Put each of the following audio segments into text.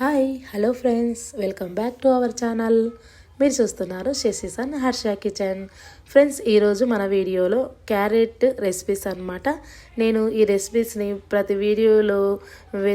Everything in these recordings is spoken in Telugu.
Hi hello friends. Welcome back to our channel. మీరు చూస్తున్నారు శశిసన్ హర్ష కిచెన్. ఫ్రెండ్స్ ఈరోజు మన వీడియోలో క్యారెట్ రెసిపీస్ అన్నమాట. నేను ఈ రెసిపీస్ని ప్రతి వీడియోలో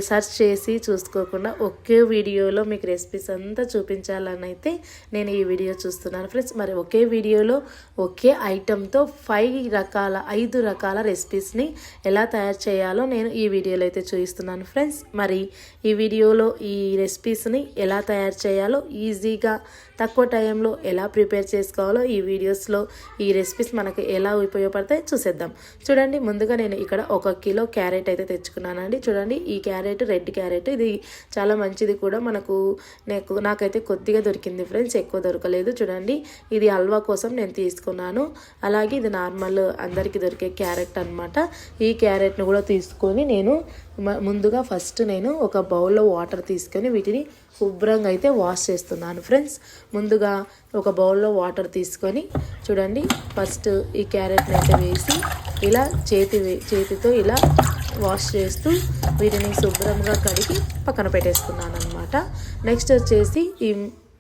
సెర్చ్ చేసి చూసుకోకుండా ఒకే వీడియోలో మీకు రెసిపీస్ అంతా చూపించాలని అయితే నేను ఈ వీడియో చూస్తున్నాను. ఫ్రెండ్స్ మరి ఒకే వీడియోలో ఒకే ఐటెంతో ఫైవ్ రకాల ఐదు రకాల రెసిపీస్ని ఎలా తయారు చేయాలో నేను ఈ వీడియోలో అయితే చూపిస్తున్నాను. ఫ్రెండ్స్ మరి ఈ వీడియోలో ఈ రెసిపీస్ని ఎలా తయారు చేయాలో ఈజీగా తక్కువ టైంలో ఎలా ప్రిపేర్ చేసుకోవాలో ఈ వీడియోస్లో ఈ రెసిపీస్ మనకు ఎలా ఉపయోగపడతాయి చూసేద్దాం. చూడండి ముందుగా నేను ఇక్కడ ఒక కిలో క్యారెట్ అయితే తెచ్చుకున్నానండి. చూడండి ఈ క్యారెట్ రెడ్ క్యారెట్ ఇది చాలా మంచిది కూడా మనకు నాకు నాకైతే కొద్దిగా దొరికింది ఫ్రెండ్స్ ఎక్కువ దొరకలేదు. చూడండి ఇది హల్వా కోసం నేను తీసుకున్నాను. అలాగే ఇది నార్మల్ అందరికీ దొరికే క్యారెట్ అనమాట ఈ క్యారెట్ను కూడా తీసుకొని నేను ముందుగా ఫస్ట్ నేను ఒక బౌల్లో వాటర్ తీసుకొని వీటిని శుభ్రంగా అయితే వాష్ చేస్తున్నాను ఫ్రెండ్స్. ముందుగా ఒక బౌల్లో వాటర్ తీసుకొని చూడండి ఫస్ట్ ఈ క్యారెట్ని అయితే వేసి ఇలా చేతి వే- చేతితో ఇలా వాష్ చేస్తూ వీటిని శుభ్రంగా కడిగి పక్కన పెట్టేసుకున్నాను అనమాట నెక్స్ట్ వచ్చేసి ఈ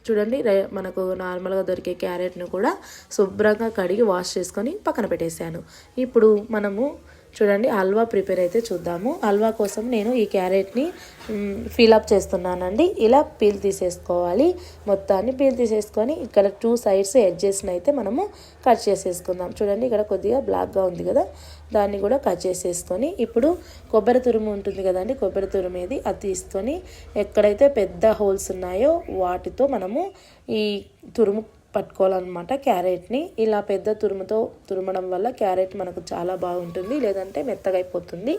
చూడండి మనకు నార్మల్గా దొరికే క్యారెట్ను కూడా శుభ్రంగా కడిగి వాష్ చేసుకొని పక్కన పెట్టేశాను. ఇప్పుడు మనము చూడండి హల్వా ప్రిపేర్ అయితే చూద్దాము. హల్వా కోసం నేను ఈ క్యారెట్ని ఫిలప్ చేస్తున్నానండి. ఇలా పీల్ తీసేసుకోవాలి. మొత్తాన్ని పీల్ తీసేసుకొని ఇక్కడ టూ సైడ్స్ ఎడ్జెస్ని అయితే మనము కట్ చేసేసుకుందాం. చూడండి ఇక్కడ కొద్దిగా బ్లాక్గా ఉంది కదా. దాన్ని కూడా కట్ చేసేసుకొని ఇప్పుడు కొబ్బరి తురుము ఉంటుంది కదండి కొబ్బరి తురుమేది అది తీసుకొని ఎక్కడైతే పెద్ద హోల్స్ ఉన్నాయో వాటితో మనము ఈ తురుము పట్టుకోవాలన్నమాట క్యారెట్ని. ఇలా పెద్ద తురుముతో తురమడం వల్ల క్యారెట్ మనకు చాలా బాగుంటుంది లేదంటే మెత్తగా అయిపోతుంది.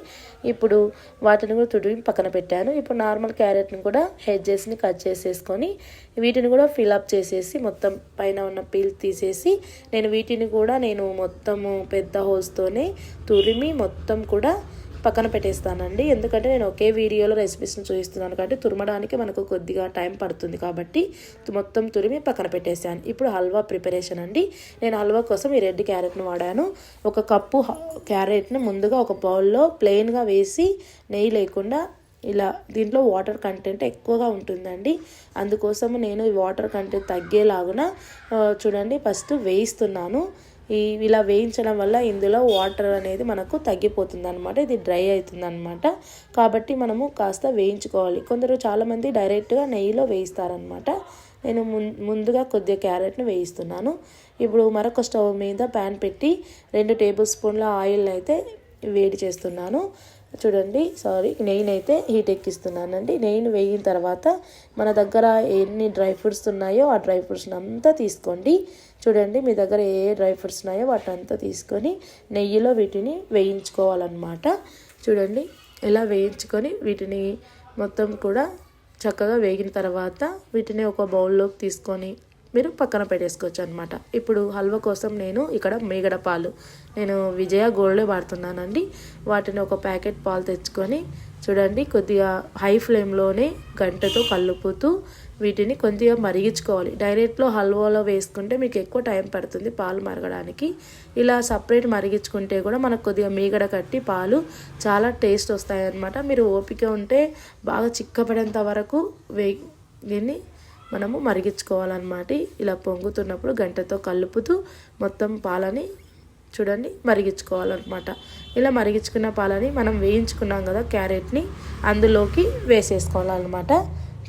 ఇప్పుడు వాటిని కూడా తుడిమి పక్కన పెట్టాను. ఇప్పుడు నార్మల్ క్యారెట్ని కూడా హెడ్జెస్ని కట్ చేసేసుకొని వీటిని కూడా ఫిలప్ చేసేసి మొత్తం పైన ఉన్న పీల్ తీసేసి నేను వీటిని కూడా నేను మొత్తము పెద్ద హోల్స్తోనే తురిమి మొత్తం కూడా పక్కన పెట్టేస్తానండి. ఎందుకంటే నేను ఒకే వీడియోలో రెసిపీస్ని చూపిస్తున్నాను కాబట్టి తురమడానికి మనకు కొద్దిగా టైం పడుతుంది కాబట్టి మొత్తం తురిమి పక్కన పెట్టేసాను ఇప్పుడు హల్వా ప్రిపరేషన్ అండి. నేను హల్వా కోసం ఈ రెడ్ క్యారెట్ను వాడాను. ఒక కప్పు క్యారెట్ని క్యారెట్ను ముందుగా ఒక బౌల్లో ప్లెయిన్గా వేసి నెయ్యి లేకుండా ఇలా దీంట్లో వాటర్ కంటెంట్ ఎక్కువగా ఉంటుందండి. అందుకోసం నేను ఈ వాటర్ కంటెంట్ తగ్గేలాగున చూడండి ఫస్ట్ వేయిస్తున్నాను. ఇలా వేయించడం వల్ల ఇందులో వాటర్ అనేది మనకు తగ్గిపోతుంది అనమాట ఇది డ్రై అవుతుంది అనమాట కాబట్టి మనము కాస్త వేయించుకోవాలి. కొందరు చాలామంది డైరెక్ట్గా నెయ్యిలో వేయిస్తారనమాట నేను ముందుగా కొద్దిగా క్యారెట్ను వేయిస్తున్నాను. ఇప్పుడు మరొక స్టవ్ మీద ప్యాన్ పెట్టి రెండు టేబుల్ స్పూన్ల ఆయిల్ అయితే వేడి చేస్తున్నాను. చూడండి సారీ నెయ్యిని అయితే హీట్ ఎక్కిస్తున్నానండి. నెయ్యిని వేయిన తర్వాత మన దగ్గర ఎన్ని డ్రై ఫ్రూట్స్ ఉన్నాయో ఆ డ్రై ఫ్రూట్స్ని అంతా తీసుకోండి. చూడండి మీ దగ్గర ఏ డ్రై ఫ్రూట్స్ ఉన్నాయో వాటంతా తీసుకొని నెయ్యిలో వీటిని వేయించుకోవాలన్నమాట. చూడండి ఇలా వేయించుకొని వీటిని మొత్తం కూడా చక్కగా వేగిన తర్వాత వీటిని ఒక బౌల్లోకి తీసుకొని మీరు పక్కన పెట్టేసుకోవచ్చు అనమాట ఇప్పుడు హల్వా కోసం నేను ఇక్కడ మేగడ పాలు నేను విజయ గోల్డ్ వాడుతున్నానండి. వాటిని ఒక ప్యాకెట్ పాలు తెచ్చుకొని చూడండి కొద్దిగా హై ఫ్లేమ్లోనే గంటతో కలుపుతూ వీటిని కొద్దిగా మరిగించుకోవాలి. డైరెక్ట్లో హల్వాలో వేసుకుంటే మీకు ఎక్కువ టైం పడుతుంది పాలు మరగడానికి. ఇలా సపరేట్ మరిగించుకుంటే కూడా మనకు కొద్దిగా మీగడ కట్టి పాలు చాలా టేస్ట్ వస్తాయన్నమాట. మీరు ఓపిక ఉంటే బాగా చిక్కబడేంత వరకు వే దీన్ని మనము మరిగించుకోవాలన్నమాట. ఇలా పొంగుతున్నప్పుడు గంటతో కలుపుతూ మొత్తం పాలని చూడండి మరిగించుకోవాలన్నమాట. ఇలా మరిగించుకున్న పాలని మనం వేయించుకున్నాం కదా క్యారెట్ని అందులోకి వేసేసుకోవాలన్నమాట.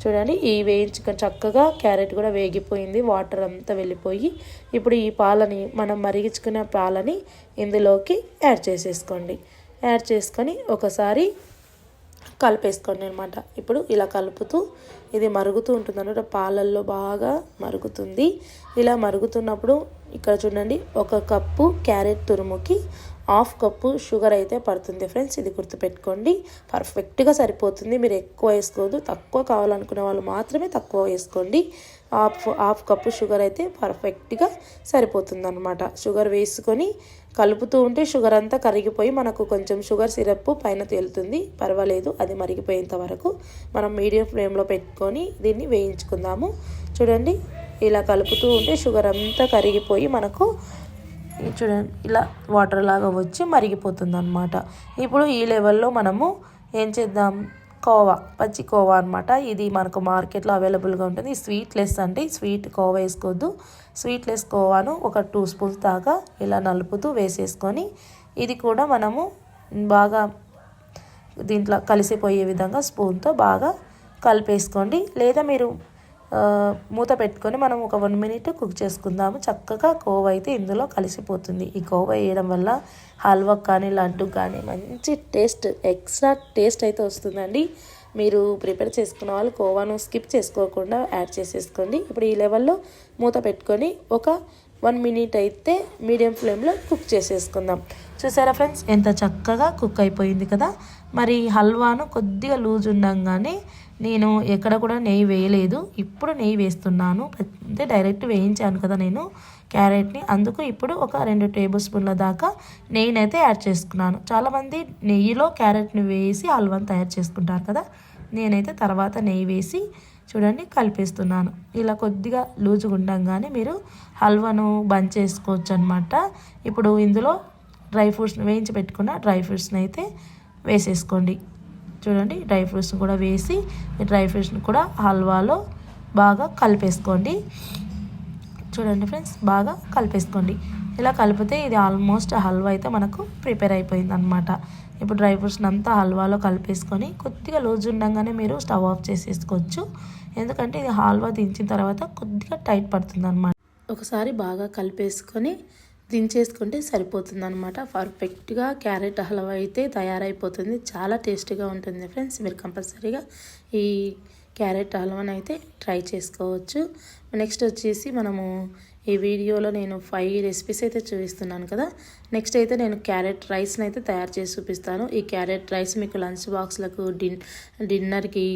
చూడండి ఈ వేయించుకొని చక్కగా క్యారెట్ కూడా వేగిపోయింది వాటర్ అంతా వెళ్ళిపోయి. ఇప్పుడు ఈ పాలని మనం మరిగించుకున్న పాలని ఇందులోకి యాడ్ చేసేసుకోండి. యాడ్ చేసుకొని ఒకసారి కలిపేసుకోండి అనమాట ఇప్పుడు ఇలా కలుపుతూ ఇది మరుగుతూ ఉంటుంది అనమాట పాలల్లో బాగా మరుగుతుంది. ఇలా మరుగుతున్నప్పుడు ఇక్కడ చూడండి ఒక కప్పు క్యారెట్ తురుముకి హాఫ్ కప్పు షుగర్ అయితే పడుతుంది ఫ్రెండ్స్. ఇది గుర్తుపెట్టుకోండి. పర్ఫెక్ట్గా సరిపోతుంది. మీరు ఎక్కువ వేసుకోవద్దు. తక్కువ కావాలనుకునే వాళ్ళు మాత్రమే తక్కువ వేసుకోండి. హాఫ్ హాఫ్ కప్పు షుగర్ అయితే పర్ఫెక్ట్గా సరిపోతుంది అనమాట షుగర్ వేసుకొని కలుపుతూ ఉంటే షుగర్ అంతా కరిగిపోయి మనకు కొంచెం షుగర్ సిరప్ పైన తేలుతుంది. పర్వాలేదు. అది మరిగిపోయేంత వరకు మనం మీడియం ఫ్లేమ్లో పెట్టుకొని దీన్ని వేయించుకుందాము. చూడండి. ఇలా కలుపుతూ ఉంటే షుగర్ అంతా కరిగిపోయి మనకు చూడండి ఇలా వాటర్ లాగా వచ్చి మరిగిపోతుంది అనమాట ఇప్పుడు ఈ లెవెల్లో మనము ఏం చేద్దాం? కోవా పచ్చి కోవా అనమాట ఇది మనకు మార్కెట్లో అవైలబుల్గా ఉంటుంది. స్వీట్లెస్ అంటే స్వీట్ కోవా వేసుకోవద్దు. స్వీట్లెస్ కోవాను ఒక టూ స్పూన్స్ దాకా ఇలా నలుపుతూ వేసేసుకొని ఇది కూడా మనము బాగా దీంట్లో కలిసిపోయే విధంగా స్పూన్తో బాగా కలిపేసుకోండి. లేదా మీరు మూత పెట్టుకొని మనం ఒక వన్ మినిట్ కుక్ చేసుకుందాము. చక్కగా కోవ అయితే ఇందులో కలిసిపోతుంది. ఈ కోవ వేయడం వల్ల హల్వా కానీ లడ్డు కానీ మంచి టేస్ట్ ఎక్స్ట్రా టేస్ట్ అయితే వస్తుందండి. మీరు ప్రిపేర్ చేసుకున్న వాళ్ళు కోవాను స్కిప్ చేసుకోకుండా యాడ్ చేసేసుకోండి. ఇప్పుడు ఈ లెవెల్లో మూత పెట్టుకొని ఒక వన్ మినిట్ అయితే మీడియం ఫ్లేమ్లో కుక్ చేసేసుకుందాం. చూసారా ఫ్రెండ్స్? ఎంత చక్కగా కుక్ అయిపోయింది కదా? మరి హల్వాను కొద్దిగా లూజ్ ఉండగానే నేను ఎక్కడ కూడా నెయ్యి వేయలేదు. ఇప్పుడు నెయ్యి వేస్తున్నాను. అంటే డైరెక్ట్ వేయించాను కదా నేను క్యారెట్ని. అందుకు ఇప్పుడు ఒక రెండు టేబుల్ స్పూన్ల దాకా నెయ్యినైతే యాడ్ చేసుకున్నాను. చాలామంది నెయ్యిలో క్యారెట్ని వేసి హల్వాని తయారు చేసుకుంటారు కదా. నేనైతే తర్వాత నెయ్యి వేసి చూడండి కలిపేస్తున్నాను. ఇలా కొద్దిగా లూజుగా ఉండగానే మీరు హల్వాను బంద్ చేసుకోవచ్చు అనమాట ఇప్పుడు ఇందులో డ్రై ఫ్రూట్స్ని వేయించి పెట్టుకున్న డ్రై ఫ్రూట్స్ని అయితే వేసేసుకోండి. చూడండి డ్రై ఫ్రూట్స్ని కూడా వేసి డ్రై ఫ్రూట్స్ని కూడా హల్వాలో బాగా కలిపేసుకోండి. చూడండి ఫ్రెండ్స్ బాగా కలిపేసుకోండి. ఇలా కలిపితే ఇది ఆల్మోస్ట్ హల్వా అయితే మనకు ప్రిపేర్ అయిపోయింది అనమాట ఇప్పుడు డ్రై ఫ్రూట్స్ని అంతా హల్వాలో కలిపేసుకొని కొద్దిగా లూజ్ ఉండగానే మీరు స్టవ్ ఆఫ్ చేసేసుకోవచ్చు. ఎందుకంటే ఇది హల్వా దించిన తర్వాత కొద్దిగా టైట్ పడుతుంది అనమాట ఒకసారి బాగా కలిపేసుకొని దించేసుకుంటే సరిపోతుంది అనమాట పర్ఫెక్ట్గా క్యారెట్ హల్వా అయితే తయారైపోతుంది. చాలా టేస్టీగా ఉంటుంది ఫ్రెండ్స్. మీరు కంపల్సరీగా ఈ క్యారెట్ హల్వాని అయితే ట్రై చేసుకోవచ్చు. నెక్స్ట్ వచ్చేసి మనము ఈ వీడియోలో నేను ఫైవ్ రెసిపీస్ అయితే చూపిస్తున్నాను కదా. నెక్స్ట్ అయితే నేను క్యారెట్ రైస్ని అయితే తయారు చేసి చూపిస్తాను. ఈ క్యారెట్ రైస్ మీకు లంచ్ బాక్స్లకు డిన్ డిన్నర్కి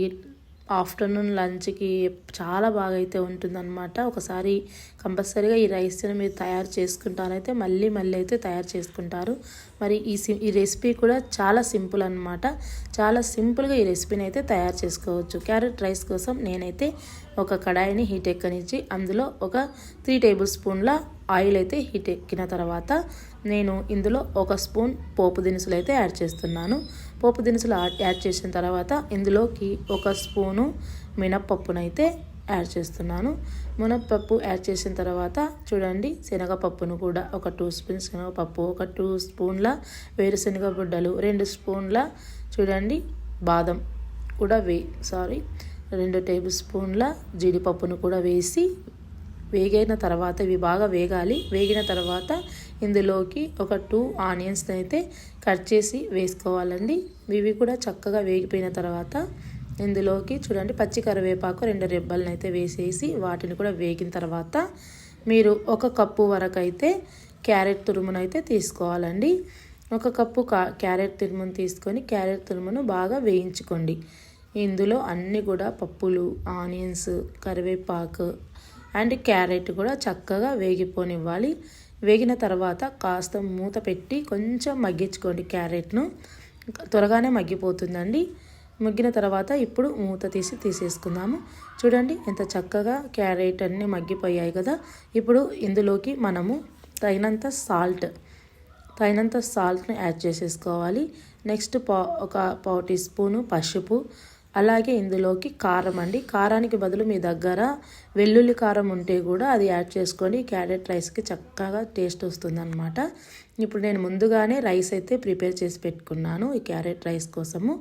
ఆఫ్టర్నూన్ లంచ్కి చాలా బాగా అయితే ఉంటుందన్నమాట. ఒకసారి కంపల్సరీగా ఈ రైస్ని మీరు తయారు చేసుకుంటారైతే మళ్ళీ మళ్ళీ అయితే తయారు చేసుకుంటారు. మరి ఈ ఈ రెసిపీ కూడా చాలా సింపుల్ అనమాట చాలా సింపుల్గా ఈ రెసిపీని అయితే తయారు చేసుకోవచ్చు. క్యారెట్ రైస్ కోసం నేనైతే ఒక కడాయిని హీట్ ఎక్కనిచ్చి అందులో ఒక త్రీ టేబుల్ స్పూన్ల ఆయిల్ అయితే హీట్ ఎక్కిన తర్వాత నేను ఇందులో ఒక స్పూన్ పోపు దినుసులు అయితే యాడ్ చేస్తున్నాను. పోపు దినుసులు యాడ్ చేసిన తర్వాత ఇందులోకి ఒక స్పూను మినప్పప్పునైతే యాడ్ చేస్తున్నాను. మినప్పప్పు యాడ్ చేసిన తర్వాత చూడండి శనగపప్పును కూడా ఒక టూ స్పూన్స్ శనగపప్పు ఒక టూ స్పూన్ల వేరుశనగ బుడ్డలు రెండు స్పూన్ల చూడండి బాదం కూడా వే సారీ రెండు టేబుల్ స్పూన్ల జీడిపప్పును కూడా వేసి వేగిన తర్వాత ఇవి బాగా వేగాలి. వేగిన తర్వాత ఇందులోకి ఒక టూ ఆనియన్స్ అయితే కట్ చేసి వేసుకోవాలండి. ఇవి కూడా చక్కగా వేగిపోయిన తర్వాత ఇందులోకి చూడండి పచ్చి కరివేపాకు రెండు రెబ్బలను అయితే వేసేసి వాటిని కూడా వేగిన తర్వాత మీరు ఒక కప్పు వరకు అయితే క్యారెట్ తురుమును అయితే తీసుకోవాలండి. ఒక కప్పు క్యారెట్ తురుమును తీసుకొని క్యారెట్ తురుమును బాగా వేయించుకోండి. ఇందులో అన్నీ కూడా పప్పులు ఆనియన్స్ కరివేపాకు అండ్ క్యారెట్ కూడా చక్కగా వేగిపోనివ్వాలి. వేగిన తర్వాత కాస్త మూత పెట్టి కొంచెం మగ్గించుకోండి క్యారెట్ను. త్వరగానే మగ్గిపోతుందండి. మగ్గిన తర్వాత ఇప్పుడు మూత తీసి తీసేసుకుందాము. చూడండి ఎంత చక్కగా క్యారెట్ అన్నీ మగ్గిపోయాయి కదా. ఇప్పుడు ఇందులోకి మనము తగినంత సాల్ట్ తగినంత సాల్ట్ని యాడ్ చేసేసుకోవాలి. నెక్స్ట్ పా ఒక పావు టీ స్పూను పసుపు అలాగే ఇందులోకి కారం అండి. కారానికి బదులు మీ దగ్గర వెల్లుల్లి కారం ఉంటే కూడా అది యాడ్ చేసుకొని క్యారెట్ రైస్కి చక్కగా టేస్ట్ వస్తుందన్నమాట. ఇప్పుడు నేను ముందుగానే రైస్ అయితే ప్రిపేర్ చేసి పెట్టుకున్నాను ఈ క్యారెట్ రైస్ కోసము.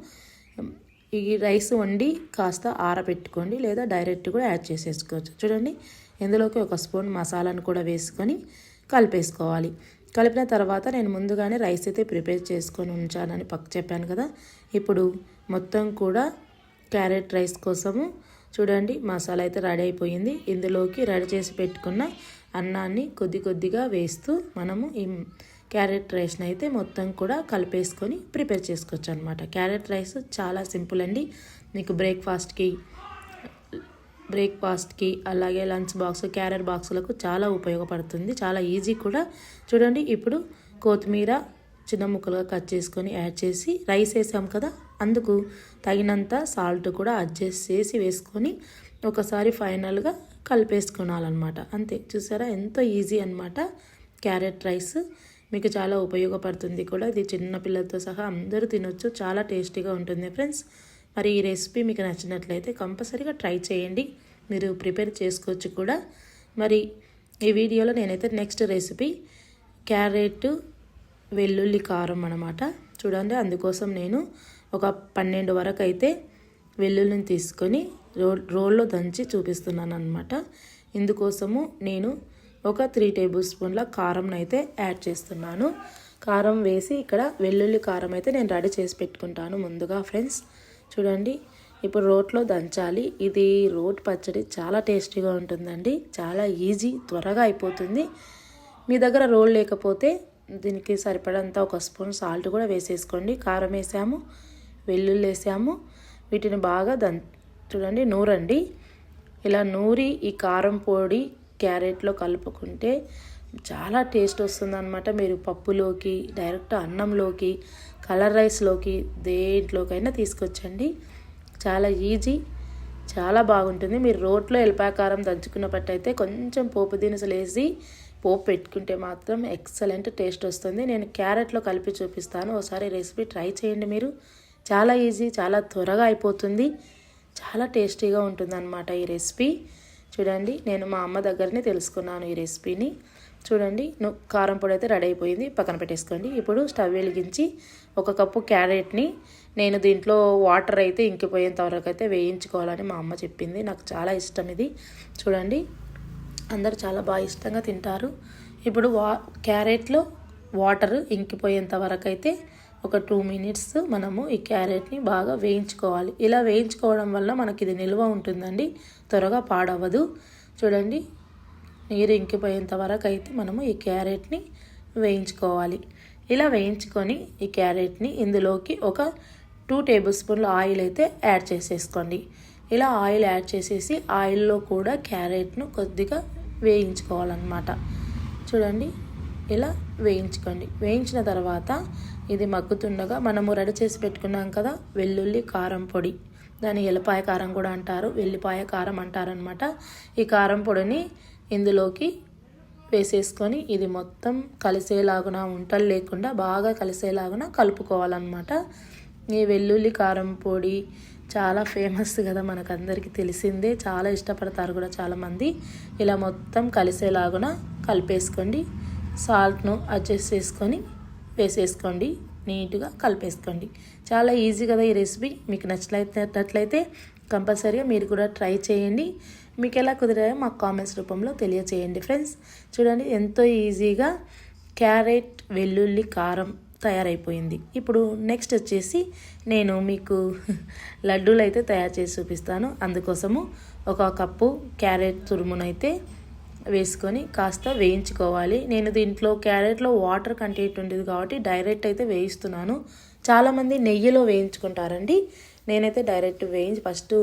ఈ రైస్ వండి కాస్త ఆరబెట్టుకోండి లేదా డైరెక్ట్ కూడా యాడ్ చేసేసుకోవచ్చు. చూడండి ఇందులోకి ఒక స్పూన్ మసాలాను కూడా వేసుకొని కలిపేసుకోవాలి. కలిపిన తర్వాత నేను ముందుగానే రైస్ అయితే ప్రిపేర్ చేసుకొని ఉంచానని పక్క చెప్పాను కదా. ఇప్పుడు మొత్తం కూడా క్యారెట్ రైస్ కోసము. చూడండి మసాలా అయితే రెడీ అయిపోయింది. ఇందులోకి రెడీ చేసి పెట్టుకున్న అన్నాన్ని కొద్ది కొద్దిగా వేస్తూ మనము ఈ క్యారెట్ రైస్ని అయితే మొత్తం కూడా కలిపేసుకొని ప్రిపేర్ చేసుకోవచ్చు అనమాట క్యారెట్ రైస్ చాలా సింపుల్ అండి. మీకు బ్రేక్ఫాస్ట్కి బ్రేక్ఫాస్ట్కి అలాగే లంచ్ బాక్స్ క్యారెట్ బాక్సులకు చాలా ఉపయోగపడుతుంది. చాలా ఈజీ కూడా. చూడండి ఇప్పుడు కొత్తిమీర చిన్న ముక్కలుగా కట్ చేసుకొని యాడ్ చేసి రైస్ వేసాం కదా అందుకు తగినంత సాల్ట్ కూడా అడ్జస్ట్ చేసి వేసుకొని ఒకసారి ఫైనల్గా కలిపేసుకోవాలన్నమాట అంతే చూసారా? ఎంతో ఈజీ అనమాట క్యారెట్ రైస్. మీకు చాలా ఉపయోగపడుతుంది కూడా. ఇది చిన్న పిల్లలతో సహా అందరూ తినొచ్చు. చాలా టేస్టీగా ఉంటుంది ఫ్రెండ్స్. మరి ఈ రెసిపీ మీకు నచ్చినట్లయితే కంపల్సరీగా ట్రై చేయండి. మీరు ప్రిపేర్ చేసుకోవచ్చు కూడా. మరి ఈ వీడియోలో నేనైతే నెక్స్ట్ రెసిపీ క్యారెట్ వెల్లుల్లి కారం అనమాట చూడండి అందుకోసం నేను ఒక పన్నెండు వరకు అయితే వెల్లుల్లిని తీసుకొని రో రోల్లో దంచి చూపిస్తున్నాను అనమాట ఇందుకోసము నేను ఒక త్రీ టేబుల్ స్పూన్ల కారం అయితే యాడ్ చేస్తున్నాను. కారం వేసి ఇక్కడ వెల్లుల్లి కారం అయితే నేను రెడీ చేసి పెట్టుకుంటాను ముందుగా ఫ్రెండ్స్. చూడండి ఇప్పుడు రోట్లో దంచాలి. ఇది రోట్ పచ్చడి చాలా టేస్టీగా ఉంటుందండి. చాలా ఈజీ త్వరగా అయిపోతుంది. మీ దగ్గర రోల్ లేకపోతే దీనికి సరిపడంత ఒక స్పూన్ సాల్ట్ కూడా వేసేసుకోండి. కారం వేసాము. వెల్లుల్లి వేసాము. వీటిని బాగా దం చూడండి నూరండి. ఇలా నూరి ఈ కారం పొడి క్యారెట్లో కలుపుకుంటే చాలా టేస్ట్ వస్తుందన్నమాట. మీరు పప్పులోకి డైరెక్ట్ అన్నంలోకి కలర్ రైస్లోకి దేంట్లోకైనా తీసుకొచ్చండి. చాలా ఈజీ చాలా బాగుంటుంది. మీరు రోట్లో ఎల్పాకారం దంచుకున్నట్టయితే కొంచెం పోపు దినుసులు వేసి పోపు పెట్టుకుంటే మాత్రం ఎక్సలెంట్ టేస్ట్ వస్తుంది. నేను క్యారెట్లో కలిపి చూపిస్తాను. ఒకసారి రెసిపీ ట్రై చేయండి మీరు. చాలా ఈజీ చాలా త్వరగా అయిపోతుంది. చాలా టేస్టీగా ఉంటుందన్నమాట ఈ రెసిపీ. చూడండి నేను మా అమ్మ దగ్గరనే తెలుసుకున్నాను ఈ రెసిపీని. చూడండి కారం పొడి అయితే రెడీ అయిపోయింది పక్కన పెట్టేసుకోండి. ఇప్పుడు స్టవ్ వెలిగించి ఒక కప్పు క్యారెట్ని నేను దీంట్లో వాటర్ అయితే ఇంకిపోయేంత వరకు అయితే వేయించుకోవాలని మా అమ్మ చెప్పింది. నాకు చాలా ఇష్టం ఇది. చూడండి అందరు చాలా బాగా ఇష్టంగా తింటారు. ఇప్పుడు వా క్యారెట్లో వాటర్ ఇంకిపోయేంత వరకు అయితే ఒక టూ మినిట్స్ మనము ఈ క్యారెట్ని బాగా వేయించుకోవాలి. ఇలా వేయించుకోవడం వల్ల మనకి ఇది నిల్వ ఉంటుందండి. త్వరగా పాడవదు చూడండి నీరు ఇంకిపోయేంత వరకు అయితే మనము ఈ క్యారెట్ని వేయించుకోవాలి. ఇలా వేయించుకొని ఈ క్యారెట్ని ఇందులోకి ఒక టూ టేబుల్ స్పూన్ల ఆయిల్ అయితే యాడ్ చేసేసుకోండి. ఇలా ఆయిల్ యాడ్ చేసేసి ఆయిల్లో కూడా క్యారెట్ను కొద్దిగా వేయించుకోవాలన్నమాట. చూడండి ఇలా వేయించుకోండి. వేయించిన తర్వాత ఇది మగ్గుతుండగా మనము రెడీ చేసి పెట్టుకున్నాం కదా వెల్లుల్లి కారం పొడి. దాని ఎల్లిపాయ కారం కూడా అంటారు. వెల్లిపాయ కారం అంటారనమాట ఈ కారం పొడిని ఇందులోకి వేసేసుకొని ఇది మొత్తం కలిసేలాగున ఉంటలు లేకుండా బాగా కలిసేలాగున కలుపుకోవాలన్నమాట. ఈ వెల్లుల్లి కారం పొడి చాలా ఫేమస్ కదా మనకందరికీ తెలిసిందే. చాలా ఇష్టపడతారు కూడా చాలామంది. ఇలా మొత్తం కలిసేలాగున కలిపేసుకోండి. సాల్ట్ను అడ్జస్ట్ చేసుకొని వేసేసుకోండి నీట్గా కలిపేసుకోండి. చాలా ఈజీ కదా ఈ రెసిపీ. మీకు నచ్చినట్లయితే కంపల్సరీగా మీరు కూడా ట్రై చేయండి. మీకు ఎలా కుదిరాయో మాకు కామెంట్స్ రూపంలో తెలియచేయండి ఫ్రెండ్స్. చూడండి ఎంతో ఈజీగా క్యారెట్ వెల్లుల్లి కారం తయారైపోయింది. ఇప్పుడు నెక్స్ట్ వచ్చేసి నేను మీకు లడ్డూలు అయితే తయారు చేసి చూపిస్తాను. అందుకోసము ఒక కప్పు క్యారెట్ తురుమునైతే వేసుకొని కాస్త వేయించుకోవాలి. నేను దీంట్లో క్యారెట్లో వాటర్ కంటెంట్ ఉండేది కాబట్టి డైరెక్ట్ అయితే వేయిస్తున్నాను. చాలామంది నెయ్యిలో వేయించుకుంటారండి. నేనైతే డైరెక్ట్ వేయించి ఫస్ట్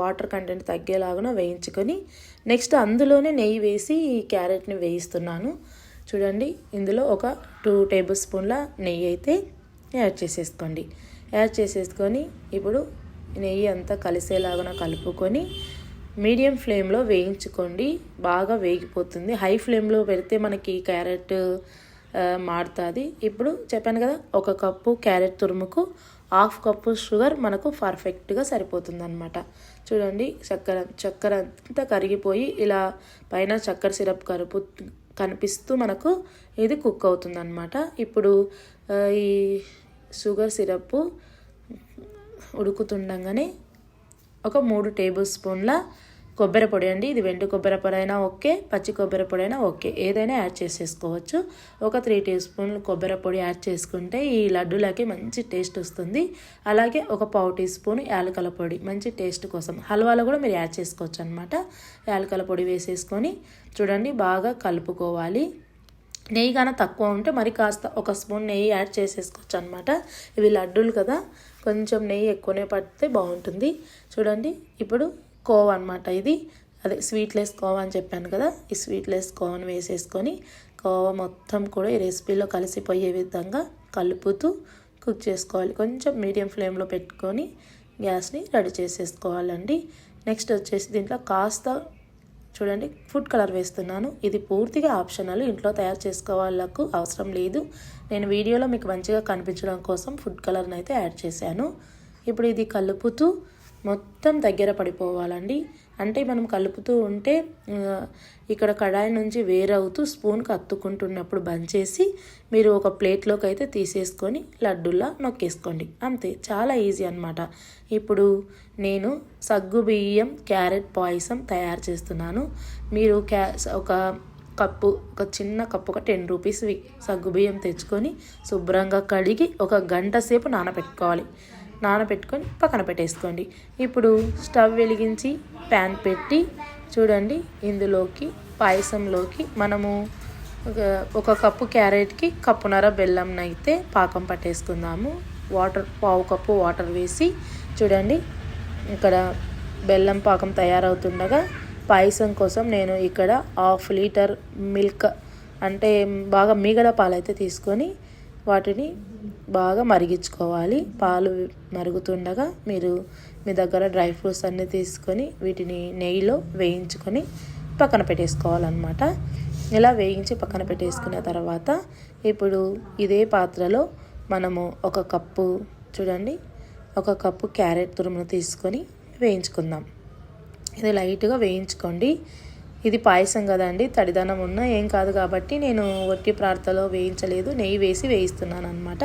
వాటర్ కంటెంట్ తగ్గేలాగా వేయించుకొని నెక్స్ట్ అందులోనే నెయ్యి వేసి ఈ క్యారెట్ని వేయిస్తున్నాను. చూడండి ఇందులో ఒక టూ టేబుల్ స్పూన్ల నెయ్యి అయితే యాడ్ చేసేసుకోండి. యాడ్ చేసేసుకొని ఇప్పుడు నెయ్యి అంతా కలిసేలాగా కలుపుకొని మీడియం ఫ్లేమ్లో వేయించుకోండి. బాగా వేగిపోతుంది. హై ఫ్లేమ్లో పెడితే మనకి క్యారెట్ మాడుతుంది ఇప్పుడు చెప్పాను కదా ఒక కప్పు క్యారెట్ తురుముకు హాఫ్ కప్పు షుగర్ మనకు పర్ఫెక్ట్గా సరిపోతుంది అనమాట చూడండి చక్కెర చక్కెర అంతా కరిగిపోయి ఇలా పైన చక్కెర సిరప్ కరుపు కనిపిస్తూ మనకు ఇది కుక్ అవుతుందన్నమాట. ఇప్పుడు ఈ షుగర్ సిరప్ ఉడుకుతుండగానే ఒక మూడు టేబుల్ స్పూన్ల కొబ్బరి పొడి అండి. ఇది వెండి కొబ్బరి పొడి అయినా ఓకే పచ్చి కొబ్బరి పొడి అయినా ఓకే. ఏదైనా యాడ్ చేసేసుకోవచ్చు. ఒక త్రీ టీ స్పూన్లు కొబ్బరి పొడి యాడ్ చేసుకుంటే ఈ లడ్డూలకి మంచి టేస్ట్ వస్తుంది. అలాగే ఒక పావు టీ స్పూన్ యాలకల పొడి మంచి టేస్ట్ కోసం. హల్వాలో కూడా మీరు యాడ్ చేసుకోవచ్చు అనమాట యాలకల పొడి వేసేసుకొని చూడండి బాగా కలుపుకోవాలి. నెయ్యి కానీ తక్కువ ఉంటే మరి కాస్త ఒక స్పూన్ నెయ్యి యాడ్ చేసేసుకోవచ్చు అనమాట ఇవి లడ్డూలు కదా కొంచెం నెయ్యి ఎక్కువనే పడితే బాగుంటుంది. చూడండి ఇప్పుడు కోవ అనమాట ఇది. అదే స్వీట్లెస్ కోవ అని చెప్పాను కదా ఈ స్వీట్లెస్ కోవను వేసేసుకొని కోవ మొత్తం కూడా ఈ రెసిపీలో కలిసిపోయే విధంగా కలుపుతూ కుక్ చేసుకోవాలి. కొంచెం మీడియం ఫ్లేమ్లో పెట్టుకొని గ్యాస్ని రెడీ చేసేసుకోవాలండి. నెక్స్ట్ వచ్చేసి దీంట్లో కాస్త చూడండి ఫుడ్ కలర్ వేస్తున్నాను. ఇది పూర్తిగా ఆప్షనల్. ఇంట్లో తయారు చేసుకోవాలకు అవసరం లేదు. నేను వీడియోలో మీకు మంచిగా కనిపించడం కోసం ఫుడ్ కలర్ని అయితే యాడ్ చేశాను. ఇప్పుడు ఇది కలుపుతూ మొత్తం దగ్గర పడిపోవాలండి. అంటే మనం కలుపుతూ ఉంటే ఇక్కడ కడాయి నుంచి వేరవుతూ స్పూన్కి అత్తుకుంటున్నప్పుడు బంద్ చేసి మీరు ఒక ప్లేట్లోకి అయితే తీసేసుకొని లడ్డులా నొక్కేసుకోండి. అంతే చాలా ఈజీ అనమాట ఇప్పుడు నేను సగ్గు బియ్యం క్యారెట్ పాయసం తయారు చేస్తున్నాను. మీరు క్యా ఒక కప్పు ఒక చిన్న కప్పు ఒక టెన్ రూపీస్వి సగ్గుబియ్యం తెచ్చుకొని శుభ్రంగా కడిగి ఒక గంట సేపు నానబెట్టుకోవాలి. నానబెట్టుకొని పక్కన పెట్టేసుకోండి. ఇప్పుడు స్టవ్ వెలిగించి ప్యాన్ పెట్టి చూడండి ఇందులోకి పాయసంలోకి మనము ఒక ఒక కప్పు క్యారెట్కి కప్పున్నర బెల్లం అయితే పాకం పట్టేసుకుందాము. వాటర్ పావు కప్పు వాటర్ వేసి చూడండి ఇక్కడ బెల్లం పాకం తయారవుతుండగా పాయసం కోసం నేను ఇక్కడ హాఫ్ లీటర్ మిల్క్ అంటే బాగా మీగడ పాలైతే తీసుకొని వాటిని బాగా మరిగించుకోవాలి. పాలు మరుగుతుండగా మీరు మీ దగ్గర డ్రై ఫ్రూట్స్ అన్నీ తీసుకొని వీటిని నెయ్యిలో వేయించుకొని పక్కన పెట్టేసుకోవాలన్నమాట. ఇలా వేయించి పక్కన పెట్టేసుకున్న తర్వాత ఇప్పుడు ఇదే పాత్రలో మనము ఒక కప్పు చూడండి ఒక కప్పు క్యారెట్ తురుమును తీసుకొని వేయించుకుందాం. ఇది లైట్గా వేయించుకోండి. ఇది పాయసం కదండి తడిదనం ఉన్నా ఏం కాదు కాబట్టి నేను వట్టి ప్రార్థలో వేయించలేదు నెయ్యి వేసి వేయిస్తున్నాను అనమాట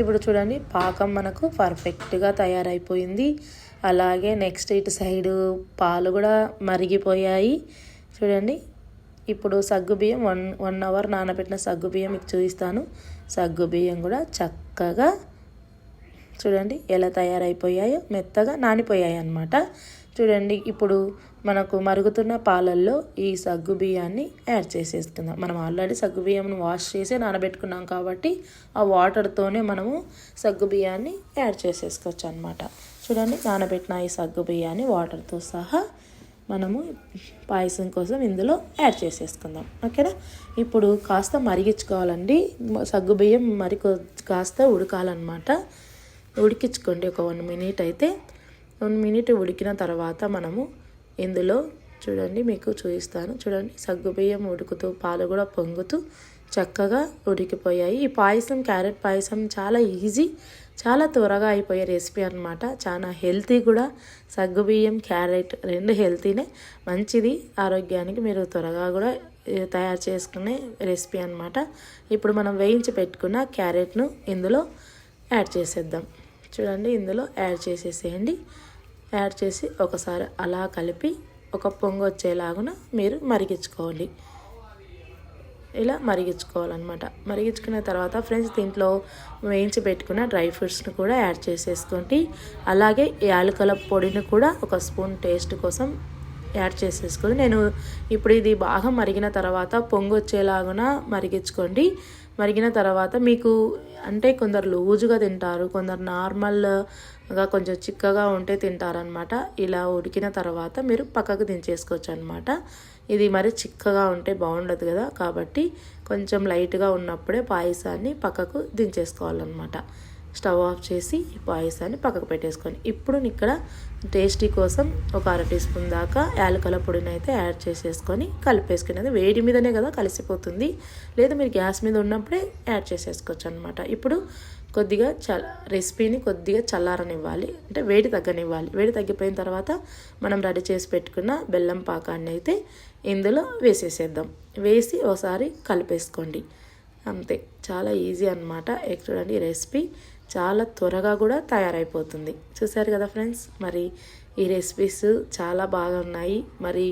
ఇప్పుడు చూడండి పాకం మనకు పర్ఫెక్ట్గా తయారైపోయింది. అలాగే నెక్స్ట్ ఇటు సైడు పాలు కూడా మరిగిపోయాయి. చూడండి ఇప్పుడు సగ్గుబియ్యం వన్ వన్ అవర్ నానబెట్టిన సగ్గుబియ్యం మీకు చూపిస్తాను. సగ్గుబియ్యం కూడా చక్కగా చూడండి ఎలా తయారైపోయాయో మెత్తగా నానిపోయాయి అన్నమాట చూడండి ఇప్పుడు మనకు మరుగుతున్న పాలల్లో ఈ సగ్గు బియ్యాన్ని యాడ్ చేసేసుకుందాం. మనం ఆల్రెడీ సగ్గు బియ్యంను వాష్ చేసి నానబెట్టుకున్నాం కాబట్టి ఆ వాటర్తోనే మనము సగ్గు బియ్యాన్ని యాడ్ చేసేసుకోవచ్చు అనమాట చూడండి నానబెట్టిన ఈ సగ్గు బియ్యాన్ని వాటర్తో సహా మనము పాయసం కోసం ఇందులో యాడ్ చేసేసుకుందాం. ఓకేనా? ఇప్పుడు కాస్త మరిగించుకోవాలండి. సగ్గు బియ్యం మరి కాస్త ఉడకాలన్నమాట. ఉడికించుకోండి ఒక వన్ మినిట్ అయితే. వన్ మినిట్ ఉడికిన తర్వాత మనము ఇందులో చూడండి మీకు చూపిస్తాను. చూడండి సగ్గుబియ్యం ఉడుకుతూ పాలు కూడా పొంగుతూ చక్కగా ఉడికిపోయాయి. ఈ పాయసం క్యారెట్ పాయసం చాలా ఈజీ చాలా త్వరగా అయిపోయే రెసిపీ అనమాట చాలా హెల్తీ కూడా. సగ్గుబియ్యం క్యారెట్ రెండు హెల్తీనే. మంచిది ఆరోగ్యానికి మీరు త్వరగా కూడా తయారు చేసుకునే రెసిపీ అనమాట ఇప్పుడు మనం వేయించి పెట్టుకున్న క్యారెట్ను ఇందులో యాడ్ చేసేద్దాం. చూడండి ఇందులో యాడ్ చేసేసేయండి. యాడ్ చేసి ఒకసారి అలా కలిపి ఒక పొంగు వచ్చేలాగున మీరు మరిగించుకోవాలి. ఇలా మరిగించుకోవాలన్నమాట. మరిగించుకున్న తర్వాత ఫ్రెండ్స్ దీంట్లో వేయించి పెట్టుకున్న డ్రై ఫ్రూట్స్ని కూడా యాడ్ చేసేసుకోండి. అలాగే యాలకల పొడిని కూడా ఒక స్పూన్ టేస్ట్ కోసం యాడ్ చేసేసుకోండి. నేను ఇప్పుడు ఇది బాగా మరిగిన తర్వాత పొంగు వచ్చేలాగున మరిగించుకోండి. మరిగిన తర్వాత మీకు అంటే కొందరు లూజుగా తింటారు కొందరు నార్మల్ ఇంకా కొంచెం చిక్కగా ఉంటే తింటారనమాట ఇలా ఉడికిన తర్వాత మీరు పక్కకు దించేసుకోవచ్చు అనమాట ఇది మరి చిక్కగా ఉంటే బాగుండదు కదా. కాబట్టి కొంచెం లైట్గా ఉన్నప్పుడే పాయసాన్ని పక్కకు దించేసుకోవాలన్నమాట. స్టవ్ ఆఫ్ చేసి పాయసాన్ని పక్కకు పెట్టేసుకొని ఇప్పుడు ఇక్కడ టేస్టీ కోసం ఒక అర టీ స్పూన్ దాకా యాలకల పొడిని అయితే యాడ్ చేసేసుకొని కలిపేసుకునేది. వేడి మీదనే కదా కలిసిపోతుంది. లేదా మీరు గ్యాస్ మీద ఉన్నప్పుడే యాడ్ చేసేసుకోవచ్చు అనమాట ఇప్పుడు కొద్దిగా చ రెసిపీని కొద్దిగా చల్లారనివ్వాలి. అంటే వేడి తగ్గనివ్వాలి. వేడి తగ్గిపోయిన తర్వాత మనం రెడీ చేసి పెట్టుకున్న బెల్లం పాకాన్ని అయితే ఇందులో వేసేసేద్దాం. వేసి ఒకసారి కలిపేసుకోండి. అంతే. చాలా ఈజీ అనమాట చూడండి రెసిపీ చాలా త్వరగా కూడా తయారైపోతుంది. చూసారు కదా ఫ్రెండ్స్? మరి ఈ రెసిపీస్ చాలా బాగున్నాయి. మరి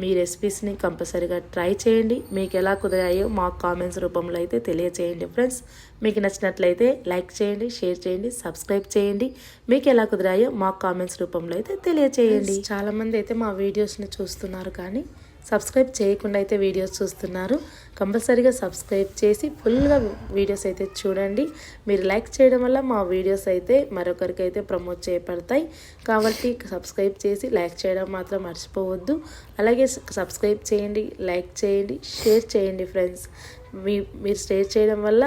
మీ రెసిపీస్ని కంపల్సరీగా ట్రై చేయండి. మీకు ఎలా కుదిరాయో మాకు కామెంట్స్ రూపంలో అయితే తెలియచేయండి ఫ్రెండ్స్ మీకు నచ్చినట్లయితే లైక్ చేయండి షేర్ చేయండి సబ్స్క్రైబ్ చేయండి. మీకు ఎలా కుదిరాయో మాకు కామెంట్స్ రూపంలో అయితే తెలియచేయండి. చాలామంది అయితే మా వీడియోస్ని చూస్తున్నారు కానీ సబ్స్క్రైబ్ చేయకుండా అయితే వీడియోస్ చూస్తున్నారు. కంపల్సరీగా సబ్స్క్రైబ్ చేసి ఫుల్గా వీడియోస్ అయితే చూడండి. మీరు లైక్ చేయడం వల్ల మా వీడియోస్ అయితే మరొకరికి అయితే ప్రమోట్ చేయబడతాయి కాబట్టి సబ్స్క్రైబ్ చేసి లైక్ చేయడం మాత్రం మర్చిపోవద్దు. అలాగే సబ్స్క్రైబ్ చేయండి లైక్ చేయండి షేర్ చేయండి ఫ్రెండ్స్. మీ మీరు షేర్ చేయడం వల్ల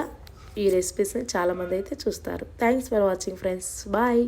ఈ రెసిపీస్ని చాలామంది అయితే చూస్తారు. Thanks for watching friends. Bye.